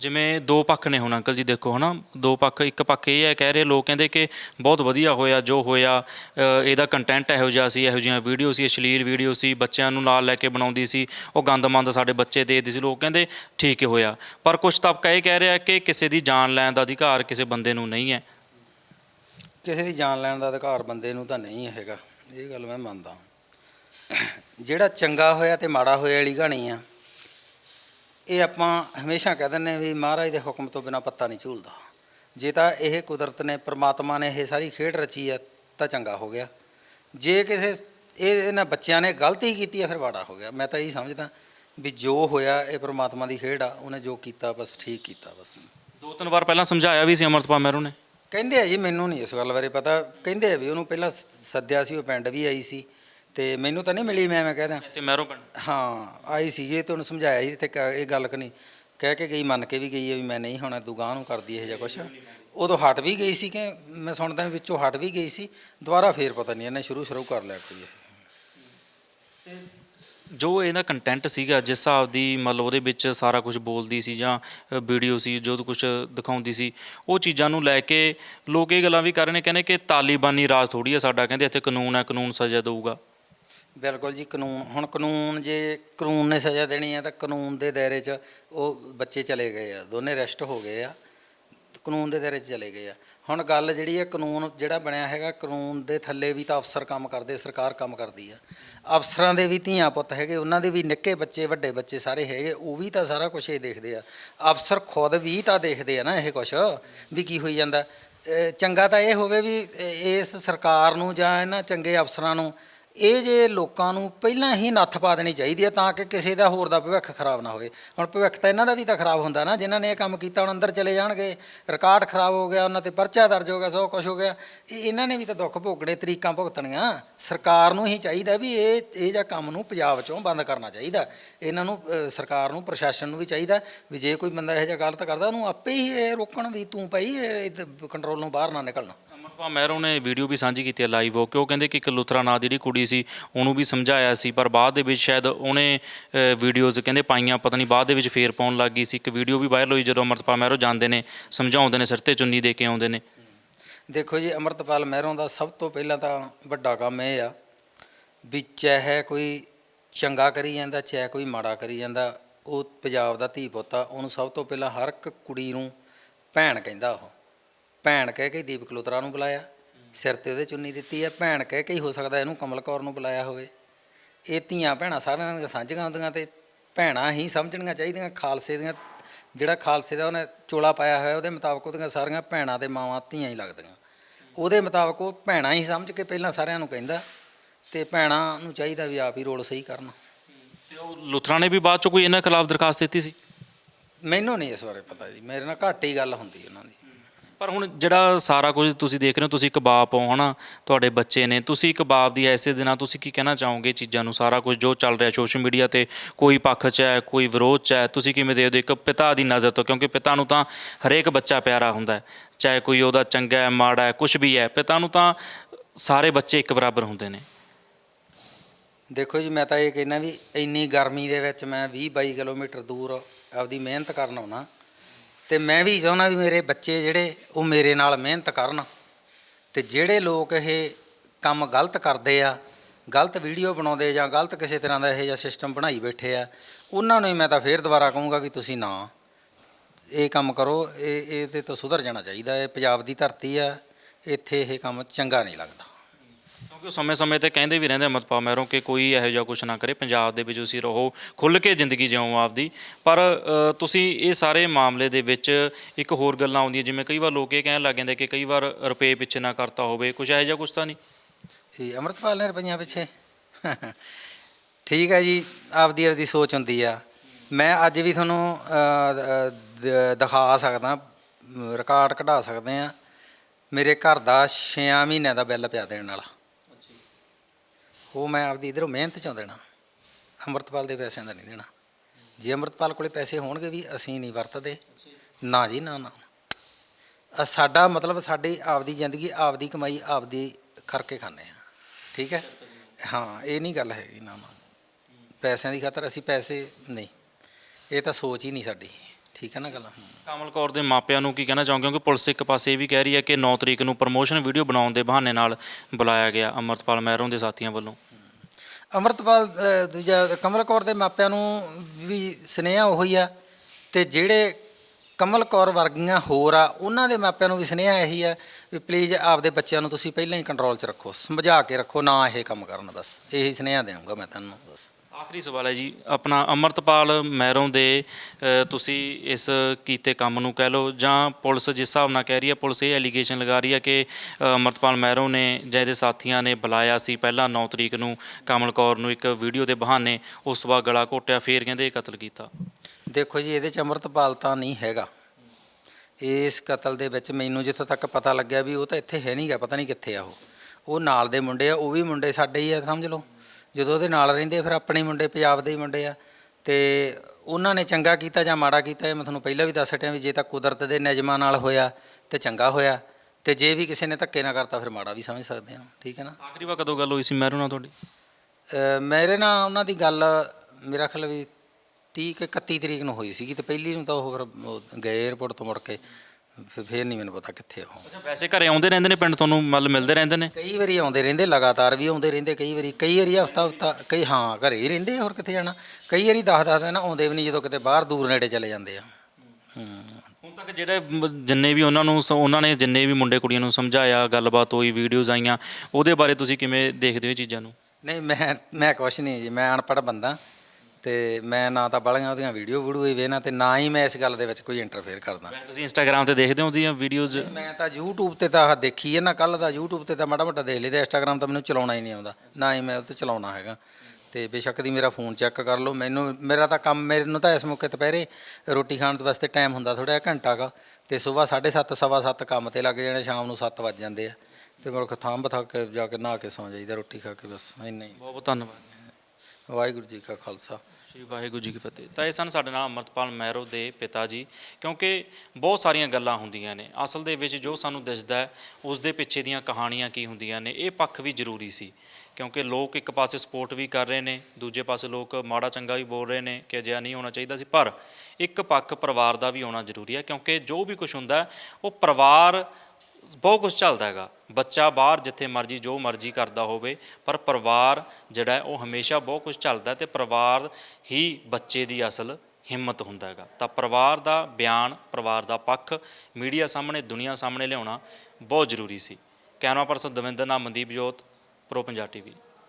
ਜਿਵੇਂ ਦੋ ਪੱਖ ਨੇ ਹੁਣ ਅੰਕਲ ਜੀ ਦੇਖੋ ਹਨਾ? ਦੋ ਪੱਖ ਇੱਕ ਪੱਖ ਇਹ ਹੈ ਕਹਿ ਰਹੇ ਲੋਕ ਕਹਿੰਦੇ ਕਿ ਬਹੁਤ ਵਧੀਆ ਹੋਇਆ ਜੋ ਹੋਇਆ ਅ, ਇਹਦਾ ਕੰਟੈਂਟ ਇਹੋ ਜਿਹਾ ਸੀ ਇਹੋ ਜਿਹੀਆਂ ਵੀਡੀਓ ਸੀ ਅਸ਼ਲੀਲ ਵੀਡੀਓ ਸੀ ਬੱਚਿਆਂ ਨੂੰ ਨਾਲ ਲੈ ਕੇ ਬਣਾਉਂਦੀ ਸੀ ਉਹ ਗੰਦ ਮੰਦ ਸਾਡੇ ਬੱਚੇ ਦੇ ਸੀ ਲੋਕ ਕਹਿੰਦੇ ਠੀਕ ਹੀ ਹੋਇਆ। ਪਰ ਕੁਝ ਤਬਕਾ ਇਹ ਕਹਿ ਰਿਹਾ ਕਿ ਕਿਸੇ ਦੀ ਜਾਨ ਲੈਣ ਦਾ ਅਧਿਕਾਰ ਕਿਸੇ ਬੰਦੇ ਨੂੰ ਨਹੀਂ ਹੈ। ਕਿਸੇ ਦੀ ਜਾਨ ਲੈਣ ਦਾ ਅਧਿਕਾਰ ਬੰਦੇ ਨੂੰ ਤਾਂ ਨਹੀਂ ਹੈਗਾ ਇਹ ਗੱਲ ਮੈਂ ਮੰਨਦਾ। ਜਿਹੜਾ ਚੰਗਾ ਹੋਇਆ ਤੇ ਮਾੜਾ ਹੋਇਆ ਵਾਲੀ ਕਹਾਣੀ ਆ। ਇਹ ਆਪਾਂ ਹਮੇਸ਼ਾ ਕਹਿ ਹਾਂ ਵੀ ਮਹਾਰਾਜ ਦੇ ਹੁਕਮ ਤੋਂ ਬਿਨਾ ਪੱਤਾ ਨਹੀਂ ਝੂਲਦਾ। ਜੇ ਤਾਂ ਇਹ ਕੁਦਰਤ ਨੇ ਪ੍ਰਮਾਤਮਾ ਨੇ ਇਹ ਸਾਰੀ ਖੇਡ ਰਚੀ ਹੈ ਤਾਂ ਚੰਗਾ ਹੋ ਗਿਆ। ਜੇ ਕਿਸੇ ਇਹ ਇਹਨਾਂ ਬੱਚਿਆਂ ਨੇ ਗਲਤੀ ਕੀਤੀ ਹੈ ਫਿਰ ਮਾੜਾ ਹੋ ਗਿਆ। ਮੈਂ ਤਾਂ ਇਹੀ ਸਮਝਦਾ ਵੀ ਜੋ ਹੋਇਆ ਇਹ ਪ੍ਰਮਾਤਮਾ ਦੀ ਖੇਡ ਆ ਉਹਨੇ ਜੋ ਕੀਤਾ ਬਸ ਠੀਕ ਕੀਤਾ ਬਸ। ਦੋ ਤਿੰਨ ਵਾਰ ਪਹਿਲਾਂ ਸਮਝਾਇਆ ਵੀ ਸੀ ਅਮਰਤਪਾਲ ਮਹਿਰੂ ਨੇ। ਕਹਿੰਦੇ ਆ ਜੀ ਮੈਨੂੰ ਨਹੀਂ ਇਸ ਗੱਲ ਬਾਰੇ ਪਤਾ। ਕਹਿੰਦੇ ਆ ਵੀ ਉਹਨੂੰ ਪਹਿਲਾਂ ਸੱਦਿਆ ਸੀ ਉਹ ਪਿੰਡ ਵੀ ਆਈ ਸੀ। ਤੇ ਮੈਨੂੰ ਤਾਂ ਨਹੀਂ ਮਿਲੀ ਮੈਂ ਮੈਂ ਕਹਦਾ ਇੱਥੇ ਮਹਿਰੂ ਪਿੰਡ। ਹਾਂ ਆਈ ਸੀ ਇਹ ਤੁਹਾਨੂੰ ਸਮਝਾਇਆ ਸੀ ਤੇ ਕ- ਇਹ ਗੱਲ ਕਨੀ। ਕਹਿ ਕੇ ਗਈ ਮੰਨ ਕੇ ਵੀ ਗਈ ਹੈ ਵੀ ਮੈਂ ਨਹੀਂ ਹੁਣ ਦੁਗਾਹ ਨੂੰ ਕਰਦੀ ਇਹ ਜਿਹਾ ਕੁਛ। ਉਦੋਂ ਹਟ ਵੀ ਗਈ ਸੀ ਕਿ ਮੈਂ ਸੁਣਦਾ ਵਿੱਚੋਂ ਹਟ ਵੀ ਗਈ ਸੀ ਦੁਬਾਰਾ ਫੇਰ ਪਤਾ ਨਹੀਂ ਇਹਨੇ ਸ਼ੁਰੂ ਸ਼ੁਰੂ ਕਰ ਲਿਆ ਕੋਈ। ਇਹ ਜੋ ਇਹਦਾ ਕੰਟੈਂਟ ਸੀਗਾ ਜਿਸ ਹਿਸਾਬ ਦੀ ਮਤਲਬ ਉਹਦੇ ਵਿੱਚ ਸਾਰਾ ਕੁਝ ਬੋਲਦੀ ਸੀ ਜਾਂ ਵੀਡੀਓ ਸੀ ਜੋ ਕੁਝ ਦਿਖਾਉਂਦੀ ਸੀ ਉਹ ਚੀਜ਼ਾਂ ਨੂੰ ਲੈ ਕੇ ਲੋਕ ਇਹ ਗੱਲਾਂ ਵੀ ਕਰ ਰਹੇ ਨੇ ਕਹਿੰਦੇ ਕਿ ਤਾਲੀਬਾਨੀ ਰਾਜ ਥੋੜੀ ਹੈ ਸਾਡਾ ਕਹਿੰਦੇ ਇੱਥੇ ਕਾਨੂੰਨ ਹੈ ਕਾਨੂੰਨ ਸਜ਼ਾ ਦੇਊਗਾ। ਬਿਲਕੁਲ ਜੀ, ਕਾਨੂੰਨ, ਹੁਣ ਕਾਨੂੰਨ ਜੇ ਕਾਨੂੰਨ ਨੇ ਸਜ਼ਾ ਦੇਣੀ ਹੈ ਤਾਂ ਕਾਨੂੰਨ ਦੇ ਦਾਇਰੇ 'ਚ ਉਹ ਬੱਚੇ ਚਲੇ ਗਏ ਆ, ਦੋਨੇ ਰੈਸਟ ਹੋ ਗਏ ਆ, ਕਾਨੂੰਨ ਦੇ ਦਾਇਰੇ 'ਚ ਚਲੇ ਗਏ ਆ। ਹੁਣ ਗੱਲ ਜਿਹੜੀ ਹੈ ਕਾਨੂੰਨ ਜਿਹੜਾ ਬਣਿਆ ਹੈਗਾ, ਕਾਨੂੰਨ ਦੇ ਥੱਲੇ ਵੀ ਤਾਂ ਅਫਸਰ ਕੰਮ ਕਰਦੇ, ਸਰਕਾਰ ਕੰਮ ਕਰਦੀ ਆ। ਅਫਸਰਾਂ ਦੇ ਵੀ ਧੀਆਂ ਪੁੱਤ ਹੈਗੇ, ਉਹਨਾਂ ਦੇ ਵੀ ਨਿੱਕੇ ਬੱਚੇ, ਵੱਡੇ ਬੱਚੇ ਸਾਰੇ ਹੈਗੇ, ਉਹ ਵੀ ਤਾਂ ਸਾਰਾ ਕੁਝ ਇਹ ਦੇਖਦੇ ਆ। ਅਫਸਰ ਖੁਦ ਵੀ ਤਾਂ ਦੇਖਦੇ ਆ ਨਾ ਇਹ ਕੁਝ ਵੀ ਕੀ ਹੋਈ ਜਾਂਦਾ। ਚੰਗਾ ਤਾਂ ਇਹ ਹੋਵੇ ਵੀ ਇਸ ਸਰਕਾਰ ਨੂੰ ਜਾਂ ਇਹਨਾਂ ਚੰਗੇ ਅਫਸਰਾਂ ਨੂੰ ਇਹ ਜੇ ਲੋਕਾਂ ਨੂੰ ਪਹਿਲਾਂ ਹੀ ਨੱਥ ਪਾ ਦੇਣੀ ਚਾਹੀਦੀ ਹੈ ਤਾਂ ਕਿ ਕਿਸੇ ਦਾ ਹੋਰ ਦਾ ਭਵਿੱਖ ਖਰਾਬ ਨਾ ਹੋਵੇ। ਹੁਣ ਭਵਿੱਖ ਤਾਂ ਇਹਨਾਂ ਦਾ ਵੀ ਤਾਂ ਖਰਾਬ ਹੁੰਦਾ ਨਾ, ਜਿਨ੍ਹਾਂ ਨੇ ਇਹ ਕੰਮ ਕੀਤਾ ਹੁਣ ਅੰਦਰ ਚਲੇ ਜਾਣਗੇ, ਰਿਕਾਰਡ ਖਰਾਬ ਹੋ ਗਿਆ, ਉਹਨਾਂ ਤੇ ਪਰਚਾ ਦਰਜ ਹੋ ਗਿਆ ਸਭ ਕੁਝ ਹੋ ਗਿਆ। ਇਹ ਇਹਨਾਂ ਨੇ ਵੀ ਤਾਂ ਦੁੱਖ ਭੋਗਣੇ ਤਰੀਕਾਂ ਭੁਗਤਣੀਆਂ। ਸਰਕਾਰ ਨੂੰ ਹੀ ਚਾਹੀਦਾ ਵੀ ਇਹ ਇਹ ਜਿਹਾ ਕੰਮ ਨੂੰ ਪੰਜਾਬ ਚੋਂ ਬੰਦ ਕਰਨਾ ਚਾਹੀਦਾ। ਇਹਨਾਂ ਨੂੰ ਸਰਕਾਰ ਨੂੰ, ਪ੍ਰਸ਼ਾਸਨ ਨੂੰ ਵੀ ਚਾਹੀਦਾ ਵੀ ਜੇ ਕੋਈ ਬੰਦਾ ਇਹੋ ਜਿਹਾ ਗਲਤ ਕਰਦਾ, ਉਹਨੂੰ ਆਪੇ ਹੀ ਇਹ ਰੋਕਣ ਵੀ ਤੂੰ ਭਾਈ ਇਹ ਕੰਟਰੋਲ ਨੂੰ ਬਾਹਰ ਨਾ ਨਿਕਲਣਾ। ਅਮਰਪਾਲ ਮਹਿਰੂ ਨੇ ਵੀਡੀਓ ਵੀ ਸਾਂਝੀ ਕੀਤੀ ਹੈ ਲਾਈਵ ਹੋ ਕਿ ਉਹ ਕਹਿੰਦੇ ਕਿ ਇੱਕ ਲੁਥਰਾ ਨਾਂ ਦੀ ਜਿਹੜੀ ਕੁੜੀ ਸੀ, ਉਹਨੂੰ ਵੀ ਸਮਝਾਇਆ ਸੀ, ਪਰ ਬਾਅਦ ਦੇ ਵਿੱਚ ਸ਼ਾਇਦ ਉਹਨੇ ਵੀਡੀਓਜ਼ ਕਹਿੰਦੇ ਪਾਈਆਂ, ਪਤਾ ਨਹੀਂ ਬਾਅਦ ਦੇ ਵਿੱਚ ਫੇਰ ਪਾਉਣ ਲੱਗ ਗਈ ਸੀ। ਇੱਕ ਵੀਡੀਓ ਵੀ ਵਾਇਰਲ ਹੋਈ ਜਦੋਂ ਅਮਰਪਾਲ ਮਹਿਰੂ ਜਾਂਦੇ ਨੇ, ਸਮਝਾਉਂਦੇ ਨੇ, ਸਿਰ ਤੇ ਚੁੰਨੀ ਦੇ ਕੇ ਆਉਂਦੇ ਨੇ। ਦੇਖੋ ਜੀ, ਅਮਰਤਪਾਲ ਮਹਿਰੋਂ ਦਾ ਸਭ ਤੋਂ ਪਹਿਲਾਂ ਤਾਂ ਵੱਡਾ ਕੰਮ ਇਹ ਆ ਵੀ ਚਾਹੇ ਕੋਈ ਚੰਗਾ ਕਰੀ ਜਾਂਦਾ, ਚਾਹੇ ਕੋਈ ਮਾੜਾ ਕਰੀ ਜਾਂਦਾ, ਉਹ ਪੰਜਾਬ ਦਾ ਧੀ ਪੁੱਤ ਆ, ਉਹਨੂੰ ਸਭ ਤੋਂ ਪਹਿਲਾਂ ਹਰ ਇੱਕ ਕੁੜੀ ਨੂੰ ਭੈਣ ਕਹਿੰਦਾ ਉਹ। ਭੈਣ ਕਹਿ ਕੇ ਹੀ ਦੀਪਕ ਲੋਤਰਾ ਨੂੰ ਬੁਲਾਇਆ। ਸਿਰ ਤੇ ਉਹਦੇ ਚੁੰਨੀ ਦਿੱਤੀ ਆ ਭੈਣ ਕਹਿ ਕੇ ਹੀ ਹੋ ਸਕਦਾ ਇਹਨੂੰ ਕਮਲ ਕੌਰ ਨੂੰ ਬੁਲਾਇਆ ਹੋਵੇ। ਇਹ ਧੀਆਂ ਭੈਣਾਂ ਸਾਰਿਆਂ ਦੀਆਂ ਸਾਂਝੀਆਂ ਹੁੰਦੀਆਂ ਤੇ ਭੈਣਾਂ ਹੀ ਸਮਝਣੀਆਂ ਚਾਹੀਦੀਆਂ। ਖਾਲਸੇ ਦੀਆਂ ਜਿਹੜਾ ਖਾਲਸੇ ਦਾ ਉਹਨੇ ਚੋਲਾ ਪਾਇਆ ਹੋਇਆ ਉਹਦੇ ਮੁਤਾਬਕ ਉਹਦੀਆਂ ਸਾਰੀਆਂ ਭੈਣਾਂ ਤੇ ਮਾਵਾਂ ਧੀਆਂ ਹੀ ਲੱਗਦੀਆਂ। ਉਹਦੇ ਮੁਤਾਬਕ ਉਹ ਭੈਣਾਂ ਹੀ ਸਮਝ ਕੇ ਪਹਿਲਾਂ ਸਾਰਿਆਂ ਨੂੰ ਕਹਿੰਦਾ ਤੇ ਭੈਣਾਂ ਨੂੰ ਚਾਹੀਦਾ ਵੀ ਆਪ ਹੀ ਰੋਲ ਸਹੀ ਕਰਨ। ਤੇ ਉਹ ਲੁਥਰਾ ਨੇ ਵੀ ਬਾਅਦ ਚ ਕੋਈ ਇਹਨਾਂ ਖਿਲਾਫ ਦਰਖਾਸਤ ਦਿੱਤੀ ਸੀ? ਮੈਨੂੰ ਨਹੀਂ ਇਸ ਬਾਰੇ ਪਤਾ ਜੀ। ਮੇਰੇ ਨਾਲ ਘੱਟ ਹੀ ਗੱਲ ਹੁੰਦੀ ਉਹਨਾਂ ਦੀ। ਪਰ ਹੁਣ ਜਿਹੜਾ ਸਾਰਾ ਕੁਝ ਤੁਸੀਂ ਦੇਖ ਰਹੇ ਹੋ, ਤੁਸੀਂ ਇੱਕ ਬਾਪ ਹੋ, ਹਨਾ? ਤੁਹਾਡੇ ਬੱਚੇ ਨੇ। ਤੁਸੀਂ ਇੱਕ ਬਾਪ ਦੀ ਐਸੇ ਦਿਨਾਂ ਤੁਸੀਂ ਕੀ ਕਹਿਣਾ ਚਾਹੋਗੇ ਚੀਜ਼ਾਂ ਨੂੰ? ਸਾਰਾ ਕੁਝ ਜੋ ਚੱਲ ਰਿਹਾ ਸੋਸ਼ਲ ਮੀਡੀਆ ਤੇ, ਕੋਈ ਪੱਖ 'ਚ ਹੈ, ਕੋਈ ਵਿਰੋਧ 'ਚ ਹੈ, ਤੁਸੀਂ ਕਿਵੇਂ ਦੇਖਦੇ ਹੋ? ਇੱਕ ਪਿਤਾ ਦੀ ਨਜ਼ਰ ਤੋਂ, ਕਿਉਂਕਿ ਪਿਤਾ ਨੂੰ ਤਾਂ ਹਰੇਕ ਬੱਚਾ ਪਿਆਰਾ ਹੁੰਦਾ ਹੈ। ਚਾਹੇ ਕੋਈ ਉਹਦਾ ਚੰਗਾ ਹੈ, ਮਾੜਾ ਹੈ ਕੁਝ ਵੀ ਹੈ, ਪਿਤਾ ਨੂੰ ਤਾਂ ਸਾਰੇ ਬੱਚੇ ਇੱਕ ਬਰਾਬਰ ਹੁੰਦੇ ਨੇ। ਦੇਖੋ ਜੀ, ਮੈਂ ਤਾਂ ਇਹ ਕਹਿੰਦਾ ਵੀ ਇੰਨੀ ਗਰਮੀ ਦੇ ਵਿੱਚ ਮੈਂ 20 22 ਕਿਲੋਮੀਟਰ ਦੂਰ ਆਪਦੀ ਮਿਹਨਤ ਕਰਨ ਆਉਣਾ। ਤੇ ਮੈਂ ਵੀ ਚਾਹੁੰਦਾ ਵੀ ਮੇਰੇ ਬੱਚੇ ਜਿਹੜੇ, ਉਹ ਮੇਰੇ ਨਾਲ ਮਿਹਨਤ ਕਰਨ ਤੇ ਜਿਹੜੇ ਲੋਕ ਇਹ ਕੰਮ ਗਲਤ ਕਰਦੇ ਆ, ਗਲਤ ਵੀਡੀਓ ਬਣਾਉਂਦੇ ਜਾਂ ਗਲਤ ਕਿਸੇ ਤਰ੍ਹਾਂ ਦਾ ਇਹ ਜਿਹਾ ਸਿਸਟਮ ਬਣਾਈ ਬੈਠੇ ਆ, ਉਹਨਾਂ ਨੂੰ ਹੀ ਮੈਂ ਤਾਂ ਫੇਰ ਦੁਬਾਰਾ ਕਹੂੰਗਾ ਵੀ ਤੁਸੀਂ ਨਾ, ਇਹ ਕੰਮ ਕਰੋ, ਇਹ ਇਹ ਤੇ ਤੋਂ ਸੁਧਰ ਜਾਣਾ ਚਾਹੀਦਾ, ਇਹ ਪੰਜਾਬ ਦੀ ਧਰਤੀ ਆ, ਇੱਥੇ ਇਹ ਕੰਮ ਚੰਗਾ ਨਹੀਂ ਲੱਗਦਾ। ਕਿਉਂਕਿ ਸਮੇਂ-ਸਮੇਂ ਤੇ ਕਹਿੰਦੇ ਵੀ ਰਹਿੰਦੇ ਅਮਰਪਾਲ ਮਹਿਰੋਂ ਕਿ ਕੋਈ ਇਹੋ ਜਿਹਾ ਕੁਝ ਨਾ ਕਰੇ ਪੰਜਾਬ ਦੇ ਵਿੱਚ ਤੁਸੀਂ ਰਹੋ ਖੁੱਲ੍ਹ ਕੇ ਜ਼ਿੰਦਗੀ ਜਿਉਂ ਆਪਦੀ। ਪਰ ਅ, ਤੁਸੀਂ ਇਹ ਸਾਰੇ ਮਾਮਲੇ ਦੇ ਵਿੱਚ ਇੱਕ ਹੋਰ ਗੱਲਾਂ ਆਉਂਦੀਆਂ ਜਿਵੇਂ ਕਈ ਵਾਰ ਲੋਕ ਇਹ ਕਹਿਣ ਲੱਗ ਜਾਂਦੇ ਕਿ ਕਈ ਵਾਰ ਰੁਪਏ ਪਿੱਛੇ ਨਾ ਕਰਤਾ ਹੋਵੇ ਕੁਝ ਇਹੋ ਜਿਹਾ ਕੁਝ ਤਾਂ ਨਹੀਂ? ਇਹ ਅੰਮ੍ਰਿਤਪਾਲ ਨੇ ਰੁਪਈਆਂ ਪਿੱਛੇ? ਠੀਕ ਹੈ ਜੀ ਆਪਦੀ ਆਪਦੀ ਸੋਚ ਹੁੰਦੀ ਆ। ਮੈਂ ਅੱਜ ਵੀ ਤੁਹਾਨੂੰ ਅ, ਅ, ਦ- ਦਿਖਾ ਸਕਦਾ ਰਿਕਾਰਡ ਕਢਾ ਸਕਦੇ ਆ। ਮੇਰੇ ਘਰ ਦਾ 6 ਮਹੀਨਿਆਂ ਦਾ ਬਿੱਲ ਪਿਆ ਦੇਣ ਵਾਲਾ। ਉਹ ਮੈਂ ਆਪਦੀ ਇਧਰੋਂ ਮਿਹਨਤ ਚੋਂ ਦੇਣਾ। ਅੰਮ੍ਰਿਤਪਾਲ ਦੇ ਪੈਸਿਆਂ ਦਾ ਨਹੀਂ ਦੇਣਾ। ਜੇ ਅੰਮ੍ਰਿਤਪਾਲ ਕੋਲੇ ਪੈਸੇ ਹੋਣਗੇ ਵੀ ਅਸੀਂ ਨਹੀਂ ਵਰਤਦੇ, ਨਾ ਜੀ, ਨਾ ਨਾ। ਸਾਡਾ ਮਤਲਬ ਸਾਡੀ ਆਪਦੀ ਜ਼ਿੰਦਗੀ, ਆਪਦੀ ਕਮਾਈ, ਆਪਦੀ ਕਰਕੇ ਖਾਂਦੇ ਆ ਠੀਕ ਹੈ? ਹਾਂ, ਇਹ ਨਹੀਂ ਗੱਲ ਹੈਗੀ, ਨਾ ਨਾ। ਪੈਸਿਆਂ ਦੀ ਖਾਤਰ ਅਸੀਂ ਪੈਸੇ ਨਹੀਂ। ਇਹ ਤਾਂ ਸੋਚ ਹੀ ਨਹੀਂ ਸਾਡੀ। ਠੀਕ ਹੈ ਨਾ ਗੱਲ? ਕਮਲ ਕੌਰ ਦੇ ਮਾਪਿਆਂ ਨੂੰ ਕੀ ਕਹਿਣਾ ਚਾਹੋਗੇ? ਕਿਉਂਕਿ ਪੁਲਿਸ ਇੱਕ ਪਾਸੇ ਇਹ ਵੀ ਕਹਿ ਰਹੀ ਹੈ ਕਿ 9 ਤਰੀਕ ਨੂੰ ਪ੍ਰਮੋਸ਼ਨ ਵੀਡੀਓ ਬਣਾਉਣ ਦੇ ਬਹਾਨੇ ਨਾਲ ਬੁਲਾਇਆ ਗਿਆ ਅਮਰਤਪਾਲ ਮਹਿਰੋਂ ਦੇ ਸਾਥੀਆਂ ਵੱਲੋਂ। ਅਮਰਤਪਾਲ ਅ, ਦੂਜਾ ਕਮਲ ਕੌਰ ਦੇ ਮਾਪਿਆਂ ਨੂੰ ਵੀ ਸੁਨੇਹਾ ਉਹੀ ਆ ਤੇ ਜਿਹੜੇ ਕਮਲ ਕੌਰ ਵਰਗੀਆਂ ਹੋਰ ਆ ਉਹਨਾਂ ਦੇ ਮਾਪਿਆਂ ਨੂੰ ਵੀ ਸੁਨੇਹਾ ਇਹੀ ਆ ਵੀ ਪਲੀਜ਼ ਆਪਦੇ ਬੱਚਿਆਂ ਨੂੰ ਤੁਸੀਂ ਪਹਿਲਾਂ ਹੀ ਕੰਟਰੋਲ 'ਚ ਰੱਖੋ ਸਮਝਾ ਕੇ ਰੱਖੋ ਨਾ ਇਹ ਕੰਮ ਕਰਨ ਬਸ ਇਹੀ ਸੁਨੇਹਾ ਦੇਵਾਂਗਾ ਮੈਂ ਤੁਹਾਨੂੰ ਬਸ। ਆਖਰੀ ਸਵਾਲ ਹੈ ਜੀ ਆਪਣਾ ਅਮਰਤਪਾਲ ਮਹਿਰੋਂ ਦੇ ਅ, ਤੁਸੀਂ ਇਸ ਕੀਤੇ ਕੰਮ ਨੂੰ ਕਹਿ ਲਓ ਜਾਂ ਪੁਲਿਸ ਜਿਸ ਹਿਸਾਬ ਨਾਲ ਕਹਿ ਰਹੀ ਹੈ ਪੁਲਿਸ ਇਹ ਐਲੀਗੇਸ਼ਨ ਲਗਾ ਰਹੀ ਹੈ ਕਿ ਅ, ਅਮਰਤਪਾਲ ਮਹਿਰੋਂ ਨੇ ਜਾਂ ਇਹਦੇ ਸਾਥੀਆਂ ਨੇ ਬੁਲਾਇਆ ਸੀ ਪਹਿਲਾਂ 9 ਤਰੀਕ ਨੂੰ ਕਮਲ ਕੌਰ ਨੂੰ ਇੱਕ ਵੀਡੀਓ ਦੇ ਬਹਾਨੇ ਉਸ ਤੋਂ ਬਾਅਦ ਗਲਾ ਘੋਟਿਆ ਫੇਰ ਕਹਿੰਦੇ ਇਹ ਕਤਲ ਕੀਤਾ। ਦੇਖੋ ਜੀ ਇਹਦੇ ਚ ਅੰਮ੍ਰਿਤਪਾਲ ਤਾਂ ਨਹੀਂ ਹੈਗਾ। ਇਸ ਕਤਲ ਦੇ ਵਿੱਚ ਮੈਨੂੰ ਜਿੱਥੋਂ ਤੱਕ ਪਤਾ ਲੱਗਿਆ ਵੀ ਉਹ ਤਾਂ ਇੱਥੇ ਹੈ ਨਹੀਂਗਾ ਪਤਾ ਨਹੀਂ ਕਿੱਥੇ ਆ ਉਹ। ਉਹ ਨਾਲ ਦੇ ਮੁੰਡੇ ਆ ਉਹ ਵੀ ਮੁੰਡੇ ਸਾਡੇ ਹੀ ਆ ਸਮਝ ਲਓ। ਜਦੋਂ ਉਹਦੇ ਨਾਲ ਰਹਿੰਦੇ ਫਿਰ ਆਪਣੇ ਮੁੰਡੇ ਪੰਜਾਬ ਦੇ ਹੀ ਮੁੰਡੇ ਆ। ਤੇ ਉਹਨਾਂ ਨੇ ਚੰਗਾ ਕੀਤਾ ਜਾਂ ਮਾੜਾ ਕੀਤਾ ਇਹ ਮੈਂ ਤੁਹਾਨੂੰ ਪਹਿਲਾਂ ਵੀ ਦੱਸ ਹਟਿਆ ਵੀ ਜੇ ਤਾਂ ਕੁਦਰਤ ਦੇ ਨਿਯਮਾਂ ਨਾਲ ਹੋਇਆ ਤੇ ਚੰਗਾ ਹੋਇਆ। ਤੇ ਜੇ ਵੀ ਕਿਸੇ ਨੇ ਧੱਕੇ ਨਾ ਕਰਤਾ ਫਿਰ ਮਾੜਾ ਵੀ ਸਮਝ ਸਕਦੇ ਹਾਂ ਠੀਕ ਹੈ ਨਾ? ਆਖਰੀ ਵਾਰ ਕਦੋਂ ਗੱਲ ਹੋਈ ਸੀ? ਮਹਿਰੋਂ ਨਾਲ ਤੁਹਾਡੀ? ਮੇਰੇ ਨਾਲ ਉਹਨਾਂ ਦੀ ਗੱਲ ਮੇਰਾ ਖਿਆਲ ਵੀ 30 ਕਿ 31 ਤਰੀਕ ਨੂੰ ਹੋਈ ਸੀਗੀ ਤੇ ਪਹਿਲੀ ਨੂੰ ਤਾਂ ਉਹ ਫਿਰ ਗਏ 에어ਪੋਰਟ ਤੋਂ ਮੁੜ ਕੇ। ਫਿਰ ਫੇਰ ਨਹੀਂ ਮੈਨੂੰ ਪਤਾ ਕਿੱਥੇ ਆ ਉਹ। ਅੱਛਾ ਵੈਸੇ ਘਰੇ ਆਉਂਦੇ ਰਹਿੰਦੇ ਨੇ ਪਿੰਡ ਤੁਹਾਨੂੰ ਮਤਲਬ ਮਿਲਦੇ ਰਹਿੰਦੇ ਨੇ? ਕਈ ਵਾਰੀ ਆਉਂਦੇ ਰਹਿੰਦੇ ਲਗਾਤਾਰ ਵੀ ਆਉਂਦੇ ਰਹਿੰਦੇ ਕਈ ਵਾਰੀ ਕਈ ਵਾਰੀ ਹਫਤਾ ਹਫਤਾ ਕਈ ਹਾਂ ਘਰੇ ਹੀ ਰਹਿੰਦੇ ਆ, ਹੋਰ ਕਿੱਥੇ ਜਾਣਾ। ਕਈ ਵਾਰੀ ਦਸ ਦਸ ਦਿਨ ਆਉਂਦੇ ਵੀ ਨਹੀਂ ਜਦੋਂ ਕਿਤੇ ਬਾਹਰ ਦੂਰ ਨੇੜੇ ਚਲੇ ਜਾਂਦੇ ਆ। ਹੂੰ। ਹੁਣ ਤੱਕ ਜਿਹੜੇ ਮ- ਜਿੰਨੇ ਵੀ ਉਹਨਾਂ ਨੂੰ ਸ- ਉਹਨਾਂ ਨੇ ਜਿੰਨੇ ਵੀ ਮੁੰਡੇ ਕੁੜੀਆਂ ਨੂੰ ਸਮਝਾਇਆ ਗੱਲਬਾਤ ਹੋਈ ਵੀਡੀਓਜ਼ ਆਈਆਂ ਉਹਦੇ ਬਾਰੇ ਤੁਸੀਂ ਕਿਵੇਂ ਦੇਖਦੇ ਹੋ ਇਹ ਚੀਜ਼ਾਂ ਨੂੰ? ਨਹੀਂ ਮੈਂ ਮੈਂ ਕੁਛ ਨਹੀਂ ਜੀ ਮੈਂ ਅਨਪੜ੍ਹ ਬੰਦਾ। ਤੇ ਮੈਂ ਨਾ ਤਾਂ ਬਾਲੀਆਂ ਉਹਦੀਆਂ ਵੀਡੀਓ ਵੀਡੀਓ ਹੀ ਵੇਖਣਾ ਤੇ ਨਾ ਹੀ ਮੈਂ ਇਸ ਗੱਲ ਦੇ ਵਿੱਚ ਕੋਈ ਇੰਟਰਫੇਅਰ ਕਰਦਾ। ਵੈਸੇ ਤੁਸੀਂ ਇੰਸਟਾਗ੍ਰam ਤੇ ਦੇਖਦੇ ਹੋ ਉਹਦੀਆਂ ਵੀਡੀਓਜ਼ ਮੈਂ ਤਾਂ YouTube ਤੇ ਤਾਂ ਆਹ ਦੇਖੀ ਹੈ ਨਾ ਕੱਲ ਦਾ YouTube ਤੇ ਤਾਂ ਮਾੜਾ ਮੋਟਾ ਦੇਖ ਲਈਦਾ Instagram ਤਾਂ ਮੈਨੂੰ ਚਲਾਉਣਾ ਹੀ ਨਹੀਂ ਆਉਂਦਾ। ਨਾ ਹੀ ਮੈਂ ਉਹ ਤੇ ਚਲਾਉਣਾ ਹੈਗਾ। ਤੇ ਬੇਸ਼ੱਕ ਦੀ ਮੇਰਾ ਫੋਨ ਚੈੱਕ ਕਰ ਲਓ। ਮੈਨੂੰ ਮੇਰਾ ਤਾਂ ਕੰਮ ਮੇਰੇ ਨੂੰ ਤਾਂ ਇਸ ਮੌਕੇ ਦੁਪਹਿਰੇ ਰੋਟੀ ਖਾਣ ਤੋਂ ਵਾਸਤੇ ਟਾਈਮ ਹੁੰਦਾ ਥੋੜਾ ਜਿਹਾ ਘੰਟਾ ਕਾ। ਤੇ ਸਵੇਰ 7:30 ਸਵਾ ਸੱਤ ਕੰਮ ਤੇ ਲੱਗ ਜਾਣੇ ਸ਼ਾਮ ਨੂੰ 7 ਵੱਜ ਜਾਂਦੇ ਆ। ਤੇ ਮੇਰੇ ਕੋਲ ਥੰਬ ਥੱਕ ਕੇ ਜਾ ਕੇ ਨਹਾ ਕੇ ਸੌਂ ਜਾਈਦਾ ਰੋਟੀ ਖਾ ਕੇ ਬਸ ਇੰਨਾ ਹੀ। ਬਹੁਤ ਬਹੁਤ ਧੰਨਵਾਦ। ਵਾਹਿਗੁਰੂ ਜੀ ਕਾ ਖਾਲਸਾ। ਸ਼੍ਰੀ ਵਾਹਿਗੁਰੂ ਜੀ ਕੀ ਫਤਿਹ। ਤਾਂ ਇਹ ਸਨ ਸਾਡੇ ਨਾਲ ਅਮਰਤਪਾਲ ਮਹਿਰੋ ਦੇ ਪਿਤਾ ਜੀ, ਕਿਉਂਕਿ ਬਹੁਤ ਸਾਰੀਆਂ ਗੱਲਾਂ ਹੁੰਦੀਆਂ ਨੇ। ਅਸਲ ਦੇ ਵਿੱਚ ਜੋ ਸਾਨੂੰ ਦਿਸਦਾ ਹੈ, ਉਸ ਦੇ ਪਿੱਛੇ ਦੀਆਂ ਕਹਾਣੀਆਂ ਕੀ ਹੁੰਦੀਆਂ ਨੇ, ਇਹ ਪੱਖ ਵੀ ਜ਼ਰੂਰੀ ਸੀ। ਕਿਉਂਕਿ ਲੋਕ ਇੱਕ ਪਾਸੇ ਸਪੋਰਟ ਵੀ ਕਰ ਰਹੇ ਨੇ, ਦੂਜੇ ਪਾਸੇ ਲੋਕ ਮਾੜਾ ਚੰਗਾ ਵੀ ਬੋਲ ਰਹੇ ਨੇ ਕਿ ਅਜਿਹਾ ਨਹੀਂ ਹੋਣਾ ਚਾਹੀਦਾ ਸੀ। ਪਰ ਇੱਕ ਪੱਖ ਪਰਿਵਾਰ ਦਾ ਵੀ ਹੋਣਾ ਜ਼ਰੂਰੀ ਹੈ, ਕਿਉਂਕਿ ਜੋ ਵੀ ਕੁਝ ਹੁੰਦਾ, ਉਹ ਪਰਿਵਾਰ ਬਹੁਤ ਕੁਝ ਚੱਲਦਾ ਹੈਗਾ। ਬੱਚਾ ਬਾਹਰ ਜਿੱਥੇ ਮਰਜ਼ੀ, ਜੋ ਮਰਜ਼ੀ ਕਰਦਾ ਹੋਵੇ, ਪਰ ਪਰਿਵਾਰ ਜਿਹੜਾ ਉਹ ਹਮੇਸ਼ਾ ਬਹੁਤ ਕੁਝ ਚੱਲਦਾ ਹੈ ਤੇ ਪਰਿਵਾਰ ਹੀ ਬੱਚੇ ਦੀ ਅਸਲ ਹਿੰਮਤ ਹੁੰਦਾ ਹੈਗਾ। ਤਾਂ ਪਰਿਵਾਰ ਦਾ ਬਿਆਨ, ਪਰਿਵਾਰ ਦਾ ਪੱਖ ਮੀਡੀਆ ਸਾਹਮਣੇ, ਦੁਨੀਆ ਸਾਹਮਣੇ ਲਿਆਉਣਾ ਬਹੁਤ ਜ਼ਰੂਰੀ ਸੀ। ਕੈਮਰਾ ਪਰਸਨ ਦਵਿੰਦਰ, ਨਾਮ ਮਨਦੀਪ ਜੋਤ, ਪ੍ਰੋ ਪੰਜਾਬ ਟੀਵੀ।